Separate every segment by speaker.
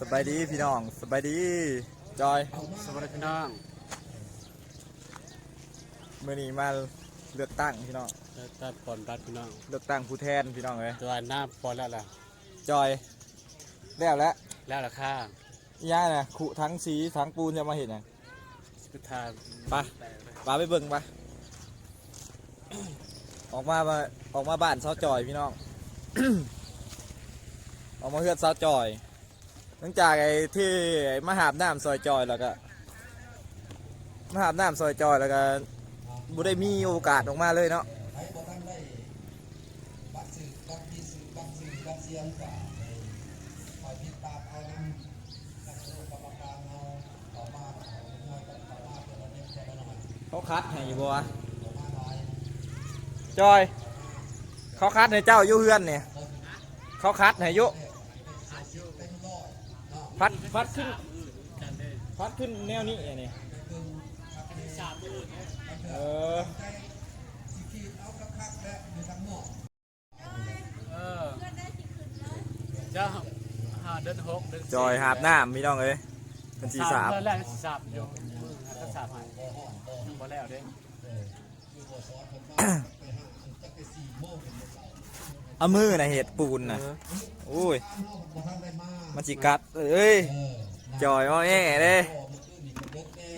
Speaker 1: สบายดีพี่น้องสบายดีจอย
Speaker 2: สวัสดีพี่น้อง
Speaker 1: เมื่อนี้มาเลือกตั้งพี่น้อง
Speaker 2: แล้วตัดปอนรัดพี่น้อง
Speaker 1: เลือกตั้งผู้แทนพี่น้องเลย
Speaker 2: ตัวหน้าปอนแล้วล่ะ
Speaker 1: จอยแล้วแล้ว
Speaker 2: แล้วราคา
Speaker 1: อีย่าน่ะขุทั้งสีทั้งปูนจะมาเห็นยัง
Speaker 2: พิธา
Speaker 1: ไปปาไปเบิ่งไปออกมามาออกมาบ้านเสาจอยพี่น้องออกมาเฮือดเสาจอย หลังจากไอ้ที่ไอ้มาหาบน้ำซอยจอยแล้วก็มาหาบน้ำซอยจอยแล้วก็บ่ได้มีโอกาสออกมาเลยเนาะ
Speaker 3: ใครบ่ทันได้บัตรสื่อบัตรที่สื่อบัตรสื่อบัตรเสียงก็คอยติดตามเอานำนักสู้กรรมการเอาต่อมาเอาหน่วยกันต่อมาแต่ละเล็กแต่ละน้อย
Speaker 1: เขาคัดให้อยู่บ่วะ
Speaker 3: ต่อมาหลาย
Speaker 1: จอย เขาคัดให้เจ้าอยู่เฮือนเนี่ย เขาคัดให้อยุ
Speaker 3: เป็นร้อยเนาะ
Speaker 1: พัดพัดขึ้นพัดขึ้นแนวนี้นี่
Speaker 3: คือครับที่สามมื้อเนี่ย
Speaker 1: เออ
Speaker 3: ใจสิขีดเอาคักๆและอยู่ทางนอก
Speaker 2: เออเจ้าหาเดินหกเดิน
Speaker 1: จอยหาบน้ำพี่น้องเอ้ยเป็นสีสาบ
Speaker 2: เดือนแรกสีสามอยู่มือก็สามให้ยังบ่แล้วเด้
Speaker 3: อยู่บ่สอน เพิ่นมาไปหาอันจักไปสี่โมงเป็นเสาร์
Speaker 1: เอามือนะเห็ดปูนนะโอ้ย
Speaker 3: บ่ทันได้มา
Speaker 1: มันจิกัดเอ้ย
Speaker 3: เออ
Speaker 1: จอยอ้อแอ่เด้
Speaker 3: พ่อมันคือนี่มันเด็กเด้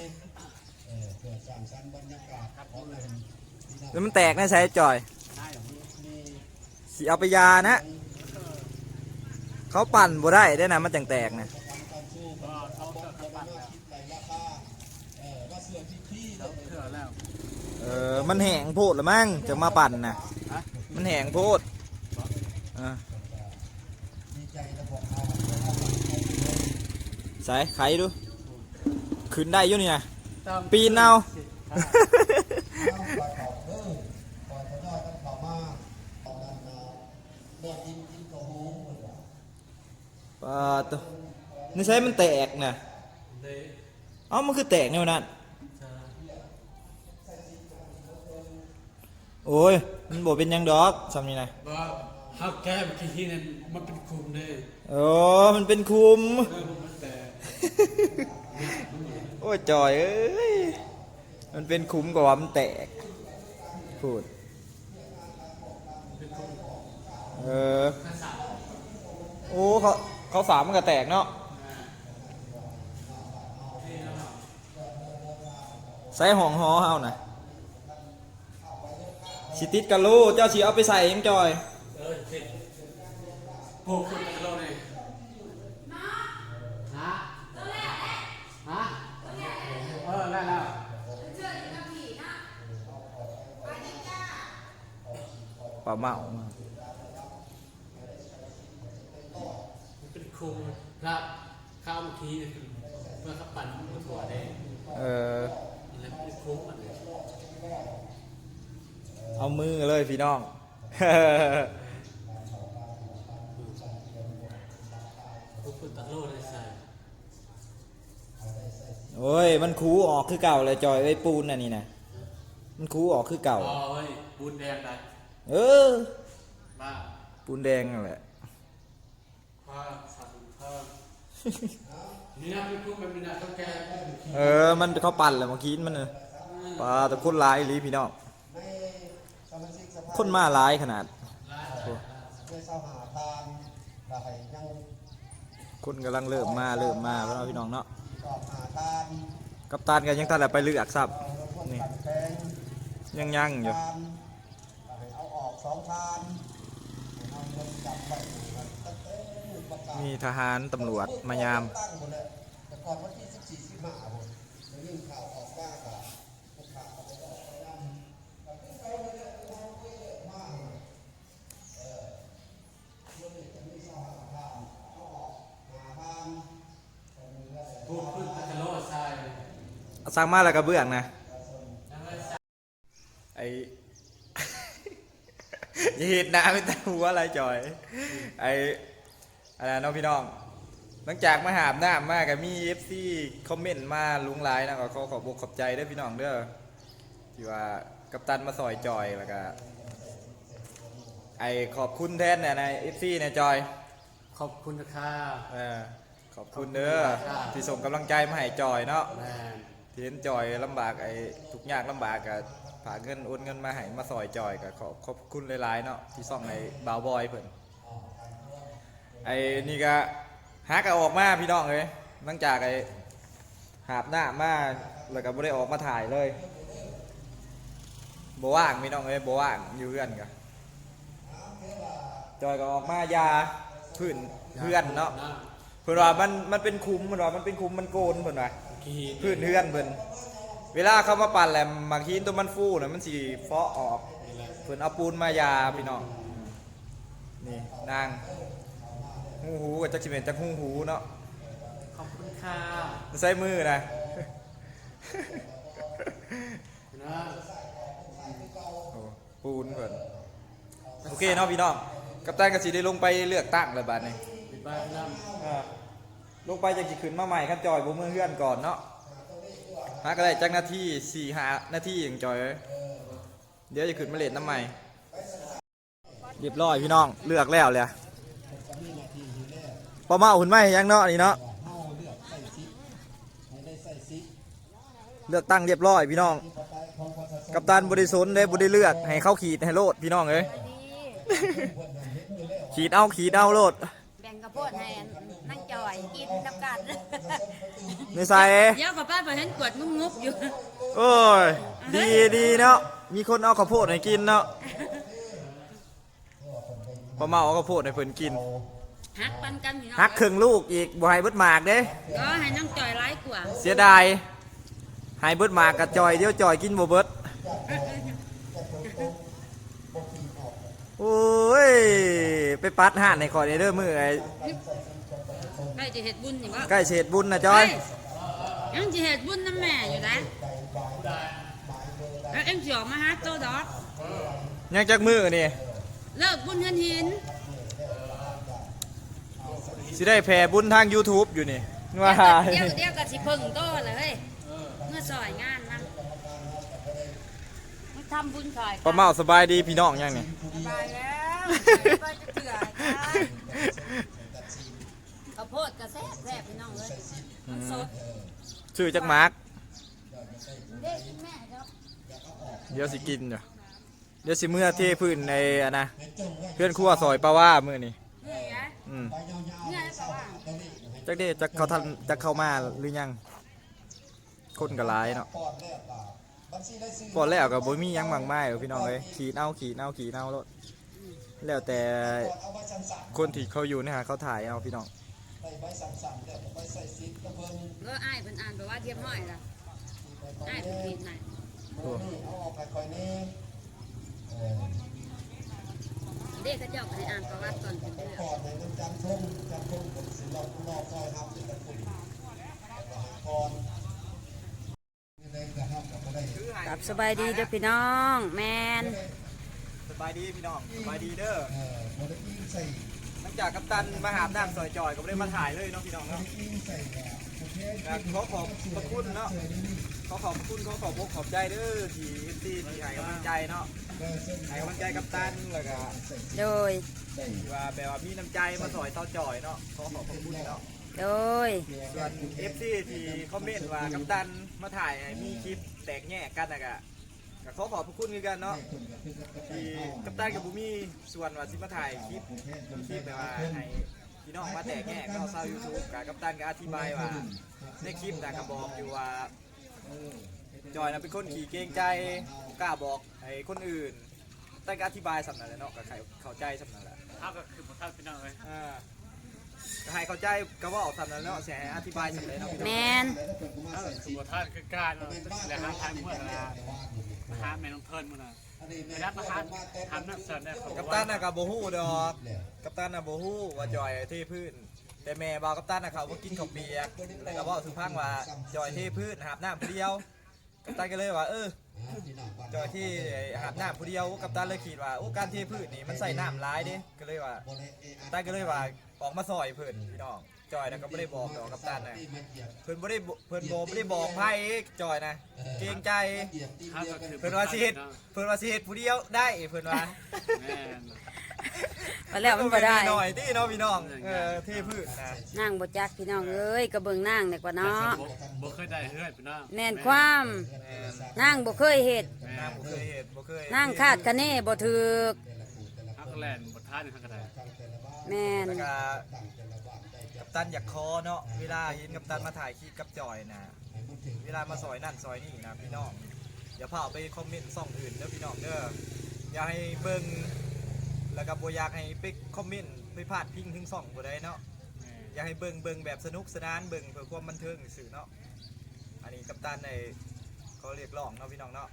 Speaker 3: เออเพื่อสร้างสรรค์บรรยากาศของเราที่น่า
Speaker 1: แล้วมันแตกนะใช้จอย
Speaker 2: ได้หรอ
Speaker 3: มี
Speaker 1: สิเอาไปยานะ เขาปั่นบ่ได้ได้นะมันจังแตกนะ
Speaker 3: การสู้
Speaker 2: ก็เขาเกิด
Speaker 3: จะ
Speaker 2: กำ
Speaker 3: มา
Speaker 2: ปั้นแล้ว
Speaker 3: คิดในราคาเออว่าเสื้อที่พี่
Speaker 2: เขาเถื่อแล้ว
Speaker 1: เออมันแห้งโพดละมั้งจะมาปั่นนะ
Speaker 2: ฮะ
Speaker 1: มันแห้งโพดเออ
Speaker 3: ดีใจจะบอกเอา
Speaker 1: ใส่ไขดู ขึ้นได้อยู่นี่นะ
Speaker 2: ต้อง
Speaker 1: ปีนเอา
Speaker 3: เอาปลาเขาเด้อปล่อยเขายอดกันเขามาเอาดันนาเลือดกินกินกระหูหมดว่ะ
Speaker 1: ปาตัวนี่ใช้มันแตกนะ
Speaker 2: เลย
Speaker 1: เอ้ามันคือแตกแนวนั้น
Speaker 2: จะ
Speaker 1: โอ้ย มันบอกเป็นหยังดอกซ้ำนี่นะ
Speaker 2: ว่าฮักแก้มขี้ที่นั่นมันเป็นคุมเลย
Speaker 1: โอ้มันเป็นคุม
Speaker 2: เออมันแต่
Speaker 1: โอ้ยจอยเอ้ย มันเป็นคุมกว่ามันแตก พูด เออ โอ้เขาเขาฝามันก็แตกเนาะใส่ห้องหอเฮานะสิติดกะโลเจ้าสิเอาไปใส่เองจอย
Speaker 2: เออเจ็ด โอ้คุณเป็นโลเลยฮะฮะเออได้แล้ว
Speaker 1: ป่าเมา
Speaker 2: มันเป็นคุมครับข้าวเมื่อกี้เนี่ยคือเมื่อเขาปั่นมันถั่วแดง
Speaker 1: เออ
Speaker 2: แล้วเป็นคุมมันเลย
Speaker 1: เอามือเลยพี่น้อง
Speaker 2: คุมเป็นตะโลได้ใส่
Speaker 1: โอ้ย มันคูออกคือเก่าเลยจอยไอ้ยปูนน่ะนี่นะมันคูออกคือเก่า
Speaker 2: อ๋อเฮ้ยบุญแดงได้
Speaker 1: เออ
Speaker 2: บ้า
Speaker 1: ปูนแดงนั่นแหละ
Speaker 2: ผ้าสัตว์ผ้านี่นะเป็นคุมแบบนี้นะต้องแก้เป็นขี้
Speaker 1: เออ มันเขาปั่นแหละเมื่อกี้มันน่ะปลาแต่คนร้ายอีหลีพี่น้อง
Speaker 3: ในสมาชิกสภา
Speaker 1: คนมาร้ายขนาด
Speaker 3: ในสหาทานก็ให้ยัง
Speaker 1: คนกำลังเริ่มมาเริ่มมาแล้วเนาะพี่น้องเนาะ
Speaker 3: สอบหาทาน
Speaker 1: กัปตันกันยังทันแต่ไปเลือกซับ
Speaker 3: เราร่วม
Speaker 1: นี่
Speaker 3: กันแพง
Speaker 1: ยังยังอยู่
Speaker 3: ทานก็ให้เอาออกสองทานให้เอาเงินจับไปตั้งแต่ประกาศ
Speaker 1: มีทหารตำรวจมายาม
Speaker 3: สร้า
Speaker 1: งมาแล้วกระเบื้องนะ
Speaker 2: แล้วก็ใส่
Speaker 1: ไอ อย่าเห็นหน้าไม่ตาหัวอะไรจอย ไออะไรเน้องพี่น้อง หลังจากมาหาบน้ำมากกับมีเอฟซีคอมเมนต์มาลุงไลน์นะก็ขอขอบอกขอบใจเด้อพี่น้องเด้อที่ว่ากัปตันมาซอยจอยแล้วก็ไอขอบคุณแทนเนี่ยในเอฟซีเนี่ยจอย
Speaker 2: ขอบคุณนะคะ
Speaker 1: เออขอบคุณเด้อที่ส่งกำลังใจมาให้จอยเนาะ
Speaker 2: แม่น
Speaker 1: ที่เห็นจอยลำบากไอ้ทุกยากลำบากก็ผากเงินโอนเงินมาให้มาซอยจอยก็ขอบขอบคุณหลายๆเนาะที่ส่องในบาวบอยเพิ่นไอ้นี่ก็หากออกมาพี่น้องเลยหลังจากไอ้หาบหน้ามาแล้วก็บ่ได้ออกมาถ่ายเลยบ่ว่างพี่น้องเอ้ยบ่ว่างอยู่เพื่อนก็จอยก็ออกมายาพื้นเพื่อนเนาะเพิ่นว่ามันมันเป็นคุ้มเพิ่นว่ามันเป็นคุ้มมันโกนเพิ่นว่า
Speaker 2: กีน
Speaker 1: พื้นเฮือนเพิ่นเวลาเขามาปั่นแหลมมักหินตัวมันฟูน่ะมันสิเฟาะออก
Speaker 2: นี่แหละ
Speaker 1: เพิ่นเอาปูนมายาพี่น้องนี่นางหูหูกับจักสิเป็นจักหูหูเนาะ
Speaker 2: ขอบคุณค่ะ
Speaker 1: ใส่มือนะ
Speaker 2: นะ
Speaker 1: โอ้ปูนเพิ่นโอเคเนาะพี่น้อง กัปตันก็สิได้ลงไปเลือกตั้งแล้วบัดนี้
Speaker 2: ปิดบ้านน้
Speaker 1: อ่า ลงไปจังสิขึ้นมาใหม่คันจอยบ่มือเฮือนก่อนเนาะหาก็ได้จักนาที4 5นาทีอย่างจอยเอ้ยเดี๋ยวจะขึ้นมาเล่นน้ำใหม่เรียบร้อยพี่น้องเลือกแล้วเลย
Speaker 3: มีนาทีอยู่แล้ว
Speaker 1: ปอมาหุ่นไหมยังเนาะอันนี่เนาะ
Speaker 3: เฮาเลือกใส่ซิปให้ได้ใส่ซิป
Speaker 1: เลือกตั้งเรียบร้อยพี่น้อง
Speaker 3: ที่ต่อไปของประชาชน
Speaker 1: กัปตันบริสุทธิ์ได้บริเลือกให้เข้าขีดให้โลดพี่น้องเอ้ยขีดเอาขีดเอาโลด
Speaker 4: แบ่งกระโพดให้นั่งจ่อยกินน้ำกั น
Speaker 1: ในใส่
Speaker 4: เดี๋ยวกับป้าไปเห็นกวดงุบงุบอยู่
Speaker 1: โอ้ย ดีดีเนาะ มีคนเอาข้าวโพดให้กินเนาะปอมาเอาข้าวโพดให้เพิ่นกิน
Speaker 4: หักปันกันพี่น้อง
Speaker 1: ฮักครึ่งลูกอีกบ่ให้เบิดหมากเด้
Speaker 4: ก็ให้นั่งจ่อยร้ายกว่า
Speaker 1: เสียดาย ให้เบิดหมากกับจอยเดี๋ยวจอยกินบ่เบิดโอ้ย ไปปัดห่านในคอยเด้อมือไอ้
Speaker 4: ใกล้จะเห็ดบุญอยู่ว่า
Speaker 1: ใกล้เศษบุญนะจอย
Speaker 4: ยังจะเห็ดบุญน้ำแม่อยู่นะแล้วเอ็งสิออกมาหาโตดอก
Speaker 1: ยังจักมือนี่
Speaker 4: เลิกบุญเงินหิน
Speaker 1: สิได้แผ่บุญทาง YouTube อยู่นี่ว่า
Speaker 4: เดี๋ยวเดี๋ยวกับสิเพิ่งโตเลยเฮ้ยเมื่อซอยงานนั่งมาทำบุญซอย
Speaker 1: ป้าเมาสบายดีพี่น้องยังนี่
Speaker 4: สบายแล้วไปจะเถื่อข้าวโพดกระแซบแซบพี่น้องเลยมัน สด
Speaker 1: ชื่อจักมาร์ก
Speaker 4: เด็กกินแม่ครับ
Speaker 1: เดี๋ยวสิกินอยู่เดี๋ยวสิเมื่อเทพื้นในอะนะเพื่อนครัวซอยปลาว่ามื้อนี่
Speaker 4: เหนื่อยนะ
Speaker 1: อืม
Speaker 4: เหนื่อยแล้วว่า
Speaker 1: จักเด้จักเขาทันจักเข้ามาหรือยัง คนก็หลายเนาะ
Speaker 3: ปอดแรกล่ะบัญชีได้ซื้อ
Speaker 1: ก่อนแล้วก็บ่มีหยังมากมายหรอกพี่น้องเอ้ยขี่เอาขี่เอาขี่เอาโลดแล้วแต่
Speaker 3: เอาไว้สั่น
Speaker 1: คนที่เขาอยู่เนะฮะเขาถ่ายเอาพี่น้อง
Speaker 3: ๆใส่ไว้สั่นๆแล้วไว้ใส่ซิปกระเพิ่น
Speaker 4: เอออ้ายเป็นอ่านแปลว่าเทียบห้อยล่ะอ้ายเป็นผิดหน่อย
Speaker 3: โอ้นี่เอาออกไปค่อยนี้เออ
Speaker 4: เด็กเขาเจ้าก็ให้อ่านประวัติก่อนเป็นเรื่อง
Speaker 3: ปอดเนี่ยมันจำทุ่งจำทุ่งเป็นสิเรารอคอยครับเป็นตะกุ่มแล้วก็หาพรนี่เลยจะห้ามกับบ่ได้
Speaker 4: กับสบายดีเด้อพี่น้อง แมน
Speaker 1: สบายดีพี่น้องสบายดีเด้อ
Speaker 3: เออบ่ได้อิงใส่
Speaker 1: หลัง จากกัปตันมาหาบน้ำซอยจอยก็บ่ได้มาถ่ายเลยเนาะพี่น้อง
Speaker 3: บ่
Speaker 1: เนาะ
Speaker 3: ได้อิงใส่แบบประเภท
Speaker 1: ครับขอขอบพระคุณเนาะขอขอบคุณขอขอบอกขอบใจเด้อที่ที่ที่ให้กำลังใจเนาะ
Speaker 3: เออเส้น
Speaker 1: ให้กำลังใจกัปตันแล้วก็
Speaker 4: โดย
Speaker 1: ที่ว่าแบบว่ามีน้ำใจมาซอยเต้าจอยเนาะขอขอบพระคุณเนาะ
Speaker 4: โดย
Speaker 1: ส่วน FC ที่คอมเมนต์ว่ากัปตันมาถ่ายให้มีคลิปแตกแยกกันนะกะ ก็ขอขอบพระคุณคือกันเนาะที่กัปตันกับบุมีส่วนว่าสิมาถ่ายคลิปคลิปแบบว่าให้พี่น้องมาแตกแยกเข้าเซายูทูบกับกัปตันก็อธิบายว่าในคลิปนะก็บอกอยู่ว่าจอยนะเป็นคนขี่เกรงใจกล้าบอกให้คนอื่น แต่ก็อธิบายสำนักแหละเนาะก็ใครเข้าใจสำนักแหละ
Speaker 2: เอาก็คือผมท่านพี่น้องเลย
Speaker 1: อ่าก็ ให้เข้าใจก็ว่าออกสำนักแล้วเสียอธิบายสำนักเนาะพี่
Speaker 4: แม
Speaker 1: น้อง
Speaker 4: น
Speaker 2: เอาคือผมท่านคือการเราแล้วหาทางเมื่อไรมาหาแม่น้องเทินมื่อน่ะไปรับมาหาทำนักเสิร์ฟเนี่ยเขา
Speaker 1: กัปตันน่ะกับโบฮู้ดอกกัปตันน่ะโบฮู้ว่าจอยเทพื้นแต่แม่บอกกัปตันน่ะเขาก็กินข้าวเปียกแล้วก็บอกถึงพังว่าจอยเทพื้นหาบน้ำผู้เดียว กัปตันก็เลยว่าเออจอยที่หาบน้ำผู้เดียวกัปตันเลยคิดว่าโอ้การเทพืชนี่มันใส่น้ำร้ายเด้ก็เลยว่ากัปตันก็เลยว่า ออกมาซอยเพิ่นพี่น้องจอยนะก็ไม่ได้บอกดอกกัปตันนะเพิ่นบ่ได้บอกเพิ่นบ่ไม่ได้บอกไพ่จอยนะเกรงใจ
Speaker 2: เอาก็คือ
Speaker 1: เพิ่นว่าสิเฮ็ดเพิ่นว่าสิเฮ็ดผู้เดียวได้เพิ่นว่า
Speaker 2: แม่
Speaker 4: ไปแล้วมันบ่ได้
Speaker 1: หน่อยที่เนาะพี่น้องเออเทพืชนะ
Speaker 4: นั่งบ่จักพี่น้องเอ้ยก็เบิ่งนั่งดีกว่าเนาะ
Speaker 2: บ่เคยได้เฮือนพี่น้อง
Speaker 4: แม่นความ
Speaker 1: แม่น
Speaker 4: นั่งบ่เคยเฮ็ด
Speaker 1: น้ำบ่เคยเห็ดบ่เคย
Speaker 4: นั่งคาดคะเนบ่ถูก
Speaker 2: ฮักแลนด์บ่ท่านฮักกระได
Speaker 4: แม่น
Speaker 1: แล้วก็กัปตันอยากคอเนาะเวลาเห็นกัปตันมาถ่ายคลิปกับจอยนะเวลามาซอยนั่นซอยนี่นะพี่น้องอย่าพาไปคอมเมนต์ซ่องอื่นเด้อพี่น้องเด้ออย่าให้เบิ่งแล้วก็บ่อยากให้ไปคอมเมนต์ไปพาดพิงถึงซ่องบ่ได้เนาะอยากให้เบิ่งเบิ่งแบบสนุกสนานเบิ่งเพื่อความบันเทิงสื่อเนาะอันนี้กัปตันในเขาเรียกร้องเนาะพี่น้องเนาะ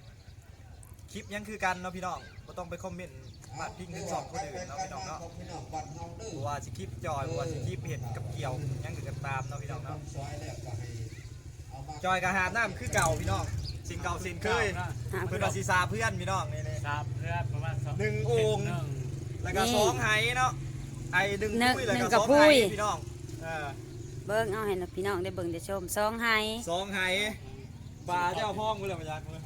Speaker 1: คลิปยังคือกันเนาะพี่น้องบ่ต้องไปคอมเมนต์ พาดพิงถึงสองคนอื่นเนาะพี่น้องเนาะ
Speaker 3: พี่น้องบ้านเฮาเด้อ
Speaker 1: บ่ว่าสิคลิปจอยบ่ว่าสิคลิปเห็ดกับเกี่ยวยังคือกันตามเนาะพี่น้องเนาะ
Speaker 3: ซอยแรกก็ให้เอามา
Speaker 1: จอยกับหาดน้ำคือเก่าพี่น้องสิ่งเก่าสิ่งเคย
Speaker 4: หา
Speaker 1: เพิ่นว่าสิซาเพื่อนพี่น้องนี่ๆ
Speaker 2: สามเพื่อนประมาณสอง
Speaker 1: หนึ่งโอ่ง
Speaker 2: หนึ่ง
Speaker 1: แล้วก็
Speaker 4: นี่
Speaker 1: สองไหเนาะไอ้ดึง
Speaker 4: หนึ่ง
Speaker 1: พุ้ยแล้ว
Speaker 4: หนึ่
Speaker 1: ก็
Speaker 4: งกั
Speaker 1: ส
Speaker 4: บ
Speaker 1: อง
Speaker 4: พุ้
Speaker 1: ไห
Speaker 4: ย
Speaker 1: พี่น้องเออ
Speaker 4: เบิ่งเอาให้พี่น้องได้เบิ่งได้ชมสองไห้
Speaker 1: สองไหปลาเจ้าพ้องกูเลยมาจากกูเลย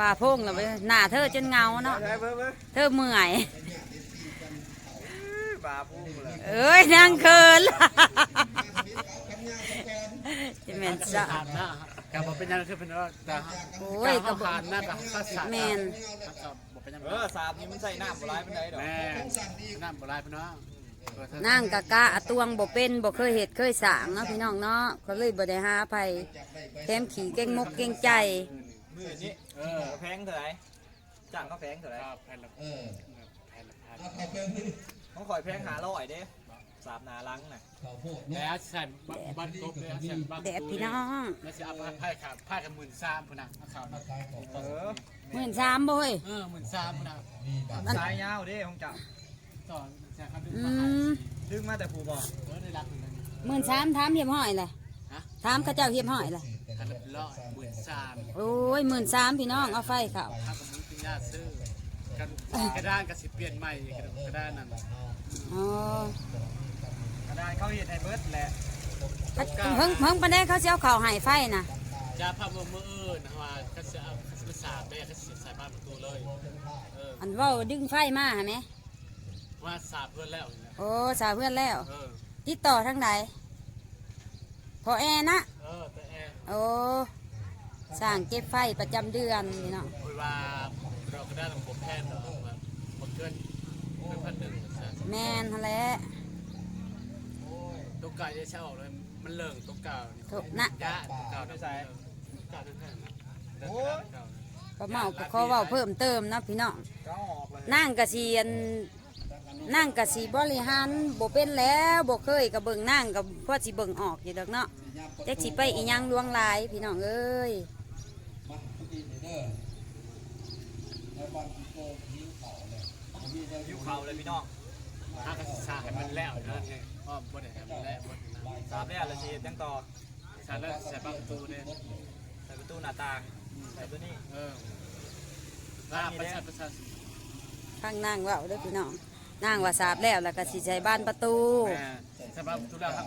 Speaker 4: บ่าโพงแล้วเว้ยหน้าเธอจนเงาเนาะ
Speaker 1: ใช่เพิ่มเพิ่ม
Speaker 4: เธอเมื่อย
Speaker 1: ปลาพุ่งเลย
Speaker 4: เอ้ยนางเคินล่ะจะแม่นซะ
Speaker 2: ผ่านหน้ากับบ่เป็นยังคือเป็นว่าแต่
Speaker 4: โอ้ยก็
Speaker 2: ก็
Speaker 4: บ่
Speaker 2: ผ่านหน้ากับข้าสัตว์
Speaker 4: แม่น
Speaker 2: กับบ่เป็นยัง
Speaker 1: เออสามนี่มันใส่น้ำบ่ร้ายเป็นไรดอก
Speaker 2: แม่น้ำบ่ลายพี่น้อง
Speaker 4: นางกะกะอะตวงบ่เป็นบ่เคยเฮ็ดเคยสร้างเนาะพี่น้องเนาะก็เลยบ่ได้หาไผแถมขี่เก่งมกเก่งใจ
Speaker 1: มือนี้
Speaker 2: เออ
Speaker 1: แพงเท่าไหร่จ้างเขาแพงเท่าไหร่
Speaker 2: ก็แผ่นละ
Speaker 3: เออ
Speaker 2: แผ่นละพัน
Speaker 3: เอาเข้าไปนี่
Speaker 1: เขาคอยแพงหาร้อยเด้สามนาลังน่ะ
Speaker 3: ข้าวโพด
Speaker 2: แล้
Speaker 3: เนาะ
Speaker 2: วใส่บ้านกบเลยใส่บ้าน
Speaker 4: แดดพี่น้อง
Speaker 2: แล้วจะเอาไพ่ขาไพ่กันหมื่นสามพุ่นนะเอาข่าวนะ
Speaker 3: ขายของ
Speaker 1: เออ
Speaker 4: หมื่นสามบ่เฮ้ย
Speaker 2: เออหมื่นสามพุ่นนะ
Speaker 3: นี่บ้าน
Speaker 4: มัน
Speaker 1: สายยาวเด้ของเจ้า
Speaker 2: ต่อใช่ครับดึง
Speaker 4: อื
Speaker 2: มาหาม
Speaker 1: ดึงมาแต่ผู้บอก
Speaker 2: เออได้รักเลย
Speaker 4: หมื่นสามถามเฮียบห้อยเลย
Speaker 2: ฮะ
Speaker 4: ถามเขาเจ้าเฮียบห้อยเลย
Speaker 2: กันละร้อยหมื่นสาม
Speaker 4: โอ้ยหมื่นสามพี่น้องเอาไฟเขา
Speaker 2: ถ้าผมมีปัญญาซื้อกันกระดานก็สิเปลี่ยนใหม่กระดานนั่น
Speaker 4: อ๋อก
Speaker 1: ระดานเขาเห็นไอ้เบิร์ดแหละ
Speaker 4: เพิ่งเพิ่งเพิ่งปานใดเขาสิเอาเข้าให้ไฟน่ะ
Speaker 2: ยาพามือมืออื่นนะว่าก็จะเอาก็จะสาบได้ก็จะใส่บ้านประตูเลยเออ
Speaker 4: อันเว้าดึงไฟมาหาแหม
Speaker 2: ว่าสาบเพื่อนแล้ว
Speaker 4: โอ้สาวเพื่อนแล้ว
Speaker 2: เออ
Speaker 4: ติดต่อทางใด พอแอนะ
Speaker 2: เออแต่แอร์
Speaker 4: โอ้สร้างเก็บไฟประจำเดือนพี่น้อง
Speaker 2: คุยว่าเราก็ได้ระบบแพทย์เนาะแบบบ่เกินเกินพันหนึ่ง
Speaker 4: แม่นหั่นแหละ
Speaker 2: ตัวเก่าจะเช่าออกเลยมันเลิงตัวเก่า
Speaker 4: ถูกนะ
Speaker 2: ยาตัวเก่าตัวเก่าตัวเก่าเก่า
Speaker 4: ป้าเมาก็ขอเว้าเพิ่มเติมเนาะพี่น้อง
Speaker 1: ก็ออกเลย
Speaker 4: นั่งกะสีอัน นั่งกะสีบริหารบ่เป็นแล้วบ่เคยกับเบิ่งนั่งกับพ่อสิเบิ่งออกอยู่ดอกเนาะจักสิไปอีหยังลวงหลายพี่น้องเอ้ย
Speaker 3: มาทุกทีเด้อแล้วบ้านพี่โตหิวข้าวเลยมีแต่
Speaker 1: ยิ้วเข่าเลยพี่น้อง
Speaker 2: ถ้าก็สาให้มันแล้วนะไงอ้อมบ่ได้ให้มันแล้วบ่ได้
Speaker 1: สามแล้วละสิยังต่อ
Speaker 2: สาแล้วใส่ประตูเนี่ย
Speaker 1: ใส่ประตูหน้าต่างใส่ตัวนี้
Speaker 2: เออว่าประชาประชา
Speaker 4: ข้างนั่งเว่าเด้อพี่น้อง นั่งว่าสาบแล้วแล้วก็สิใช้บ้านประตู
Speaker 2: แม่สำหรับตุลาครับ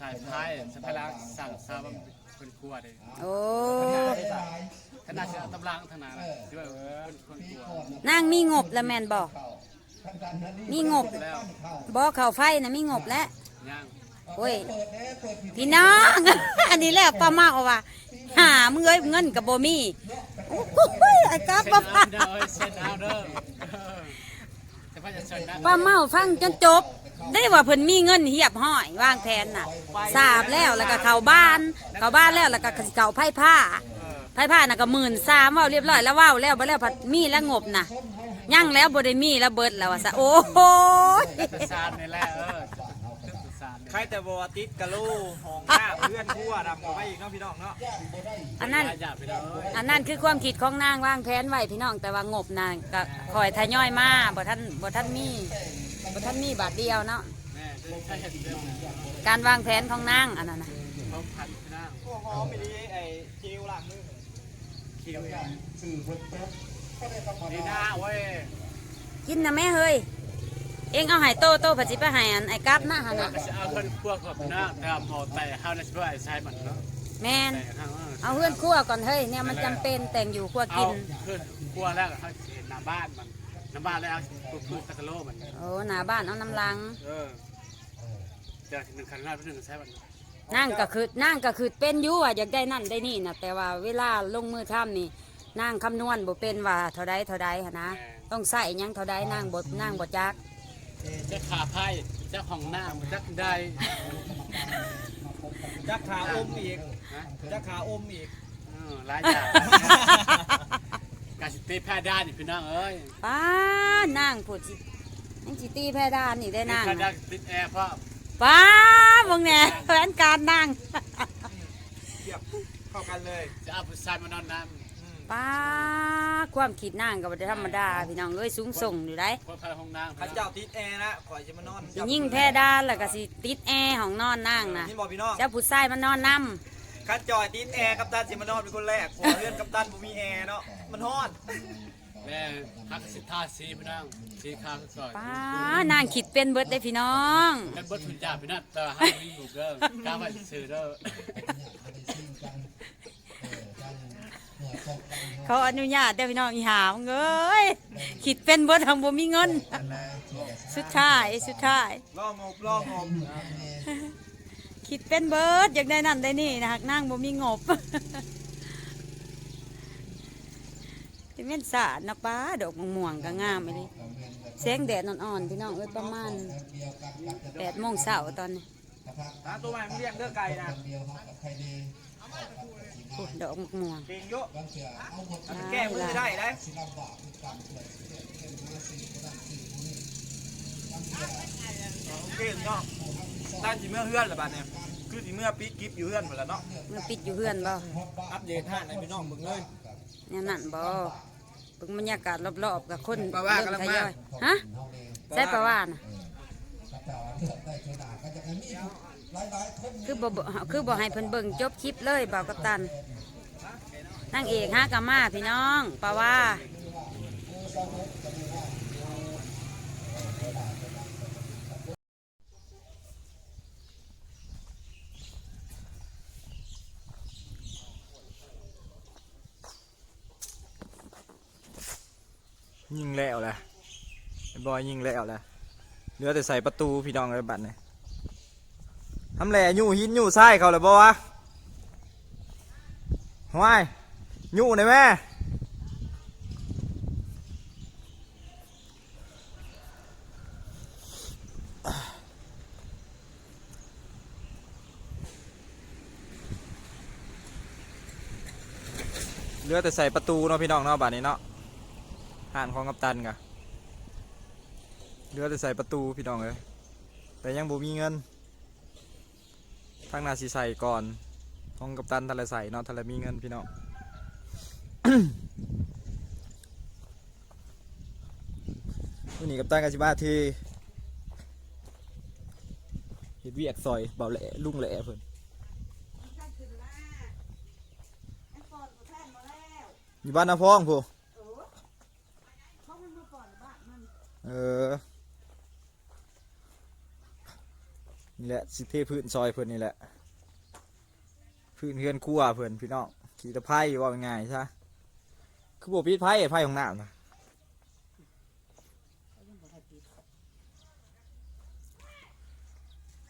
Speaker 2: สายท้ายสายพลังสั่งซาว่าเป็นกลัวเลย
Speaker 4: โอ้
Speaker 2: ขนาดจะตำรางทางนั้นที่ว่าเป็นคนกลัว
Speaker 4: นั่งมีงบแล้วแม่นบ่
Speaker 3: ทั้งกันนะนี่
Speaker 4: มีงบ
Speaker 2: แล้ว
Speaker 4: บ่เข้าไฟนะมีงบแล้ว
Speaker 2: ย่าง
Speaker 4: โอ้ย
Speaker 3: เปิดแน่เปิดผิด
Speaker 4: พี่น้อง อันนี้แหละป้าเมาว่าหามึงเอ้ยเงินก็บ่มีโอ้ยไอ้กา
Speaker 2: เซ็น
Speaker 4: ป้า
Speaker 2: เอาเด้อเซ็นเอาเด้อ
Speaker 4: ป้าเมาฟังจนจบ ได้ว่าเพิ่นมีเงินเหียบห้อยวางแผนน่ะทราบแล้วแล้วก็เข้าบ้านเข้าบ้านแล้วแล้วก็เข้าไผ่ผ้าไผ่ผ้าน่ะก็หมื่นสามว่าเรียบร้อยแล้วว้าวแล้วบ่แล้วผัดมีแล้วงบน่ะยังแล้วบ่ได้มีแล้วเบิดแล้วว่าซะโอ้โห
Speaker 1: ใครแต่บัวติดกะโหลห้องน้าเพื่อนคั่วดำก็ไปอีกเนาะพี่น้องเนาะ
Speaker 4: อันนั้น
Speaker 2: อย่าไปเลย
Speaker 4: อันนั้นคือความคิดของนางวางแผนไว้พี่น้องแต่ว่างบน่ะก็คอยทยอยมาบ่ทันบ่ทันมีบ่ทันมีบาทเดียวเนาะ
Speaker 2: แม่ใช่เห็นเรื่อง
Speaker 4: การวางแผนของนางอันนั้นน่ะ
Speaker 2: เขาพันหน้า
Speaker 1: พวกหอมไม่ดีไอ้เจลล้างมือ
Speaker 2: คิว
Speaker 3: สื่อบนโต๊ะก็ได้ธรรม
Speaker 2: นี่
Speaker 3: ดา
Speaker 2: นะเว้ย
Speaker 4: กินนะแม่เฮ้ย เอ็งเอาใหายโตโตผัดสิไปใหายอันไอ้กับนะหั่นน่ะ
Speaker 2: ก็จะเอาคนพวกกับหน้าแต่พอแต่เฮาในช่วยใช้มันเนาะ
Speaker 4: แม่น
Speaker 2: แต่ข้าง
Speaker 4: เอาเพื่อนครั่วก่อนเฮ้ยเนี่ยมันจำเป็นแต่งอยู่ครั่ว
Speaker 2: เอา
Speaker 4: กิน
Speaker 2: ขึ้นกลัวแล้วเขาเห็นหน้าบ้านมันน้ำบ้านแล้วปลูกพืชตะกะโลมัน
Speaker 4: โอ้หน้าบ้านเอาน้ำลัง
Speaker 2: เออเดี๋ยวหนึ่งคันหน้าเป็นหนึ่งใช้บัน
Speaker 4: นั่งก็คือนั่งก็คือเป็นอยู่ว่าอยากได้นั่นได้นี่นะแต่ว่าเวลาลงมือทำนี่นั่งคำนวณบ่เป็นว่าเท่าใดเท่าใดหั้นนะ ต้องใส่หยังเท่าใดนั่งบ่นั่งบ่จัก
Speaker 2: เจ้าขาไพ่เจ้าของหน้ามันจักได้
Speaker 1: จักขาอมอีก
Speaker 2: ฮะ
Speaker 1: จักขาอมอีก
Speaker 2: เออหลายอย่างการสิเตะแพ้ด้านนี่พี่น้องเอ้ย
Speaker 4: ป้านั่งพูดสิยังสิตีแพ้ด้านนี่ได้นั่ง
Speaker 2: แพ้ด้า
Speaker 4: นะ
Speaker 2: นติดแอร์เพราะ
Speaker 4: ป้าบงแหน่แผนการนั่ง
Speaker 1: เทียบเข้ากันเลย
Speaker 2: จะเอาผู้ชายมานอนน้
Speaker 4: ป้าความคิดนั่งก็บ่ได้ธรรมดาพี่น้องเอ้ยสูงส่งอยู่ได้ำ
Speaker 2: เพราะพาห้องน้ำ
Speaker 1: ข้าเจ้าติดแอร์นะข่อยจะมานอน
Speaker 4: สิยิ่งแพ้ด้านแล้วก็สิติดแอร์ของนอนนั่งนะ
Speaker 1: นี่บอกพี่น้อง
Speaker 4: เจ้าผู้ชายมันนอนนํ
Speaker 1: ข้าจอยติดแอร์กัปตันสิมานอนเป็นคนแรกพอเลื่อนกัปตันบ่มีแอร์เนาะมันฮ้อน
Speaker 2: แม่ฮักสิทาสีพี่น้องสีขาวก่อน
Speaker 4: ป้านางคิดเป็นเบิดได้พี่น้อง
Speaker 2: กันเบิดทุนยาพี่น้องแต่ว่าให้มีอยู่เด้อกล้าไปซื้อเด้อ
Speaker 4: เขาอนุญาตได้พี่น้องอีหามงเอ้ยคิดเป็นเบิดทางบ่มีเงิน สุดท้ายสุดท้าย
Speaker 1: ล่องบล่องบ
Speaker 4: คิดเป็นเบิดอยากได้นั่นได้นี่นะฮักนางบ่มีงบที่แม่นสาดนะป้าดอกม่วงๆก็งามไปเลยแสงแดดอ่อนๆพี่น้องเอ้ยประมาณ8โมงเช้าตอนนี้
Speaker 1: หาตัวใหม่มึงเรียกเด้อไก่นะ
Speaker 4: โอ้ดอกม่วง
Speaker 1: เก่งเยอะ
Speaker 4: ๆ
Speaker 1: แก้มือได้ได้โอเคพี่น้องตั้งสิเมื่อเฮือนละบาดเนี่ยคือสิเมื่อปีกิฟอยู่เฮือนหมดแล้วเนาะ
Speaker 4: เมื่อปิดอยู่เฮือนบ่
Speaker 1: อัปเดตห้าในพี่น้องมึงเลย
Speaker 4: แนวนั้นบ่เบิ่งบรรยากาศรอบๆกับคน
Speaker 1: ปลาว่ากำลังมา
Speaker 4: เริ่ทยอยฮะใช่ปลาว่าน่ะ คือบ่บ่คือบ่ให้เพิ่นเบิ่งจบคลิปเลยบ่าวกัปตันนางเอกฮะกามาพี่น้องปลาว่า
Speaker 1: ยิงแล้วแหละบอยยิงแล้วแหละ เหลือแต่ใส่ประตูพี่น้องเลยบัดเนี่ยทำแหล่ยู่หินยู่ไส้เขาเลยบ่วะห้วยยู่หนแม่เหลือแต่ใส่ประตูเนาะพี่น้องเนาะบัดนี้เนาะห่านของกัปตันกะ เหลือแต่ใส่ประตูพี่น้องเลยแต่ยังบ่มีเงิน ทางหนาสีใส่ก่อนของกัปตันทะเลใส่เนาะทะเลมีเงินพี่น้องวันนี้กัปตันกับสิมาที่เฮ็ดเวียกซอยเบาแหล่ลุงแหล่เพิ่นอยู่บ้านนาพองพูเออ นี่แหละสิเทพื้นซอยเพิ่อนนี่แหละพื้นเฮือนครัวเพิ่อนพี่น้องขี่ตะไคร่ว่าง่ายๆใช่คือบ่ปิดไผ่ไผ่ของน้ำนะ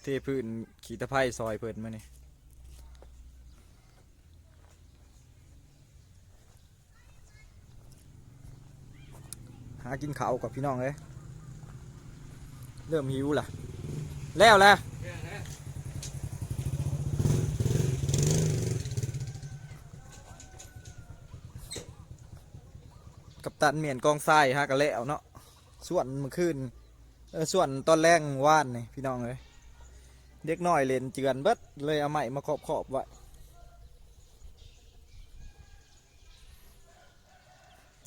Speaker 1: เทพื้นขี่ตะไคร่ซอยเพิ่อนมานี่หากินข้าวกับพี่น้องเลยเริ่มหิวล่ะ แล้วแหละ ตันเมียนกองทรายฮะกันแล้วเนาะส่วนเมื่อคืนเออส่วนตอนแรกว่านนี่พี่น้องเลยเด็กน้อยเล่นเจือนเบิดเลยเอาใหม่มาขอบขอบๆไว้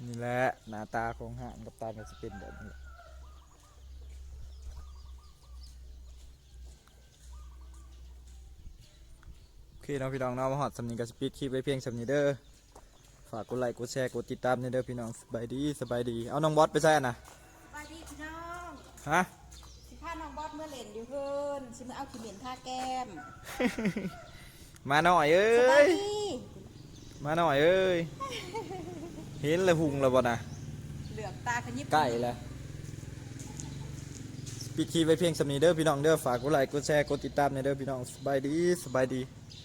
Speaker 1: นี่แหละหน้าตาของห่านกับตันก็จะเป็นแบบนี้โอเคเนาะพี่น้องเนาะมาหอดสำนีกับสปีดคลิปไว้เพียงสำนีเด้อ ฝากกดไลค์กดแชร์กดติดตามในเด้อพี่น้องสบายดีสบายดีเอาน้องบอสไปใส่นะ
Speaker 4: สวัสดีพี่น้อง
Speaker 1: ฮะ
Speaker 4: สิพาน้องบอสเมื่อเล่นอยู่เพิ่นสิมาเอาขี้เหม็นทาแก้ม
Speaker 1: มาหน่อยเอ้
Speaker 4: สบาย
Speaker 1: ย
Speaker 4: ดี
Speaker 1: มาหน่อยเอ้ยเห็นเลยหุงแล้วบ่นะ
Speaker 4: เหลือกตาขยิบ
Speaker 1: ใกล้แล้วปิดคลิปไว้เพียงสำนีเด้อพี่น้องเด้อฝากกดไลค์กดแชร์กดติดตามในเด้อพี่น้องสบายดีสบายดี
Speaker 4: ส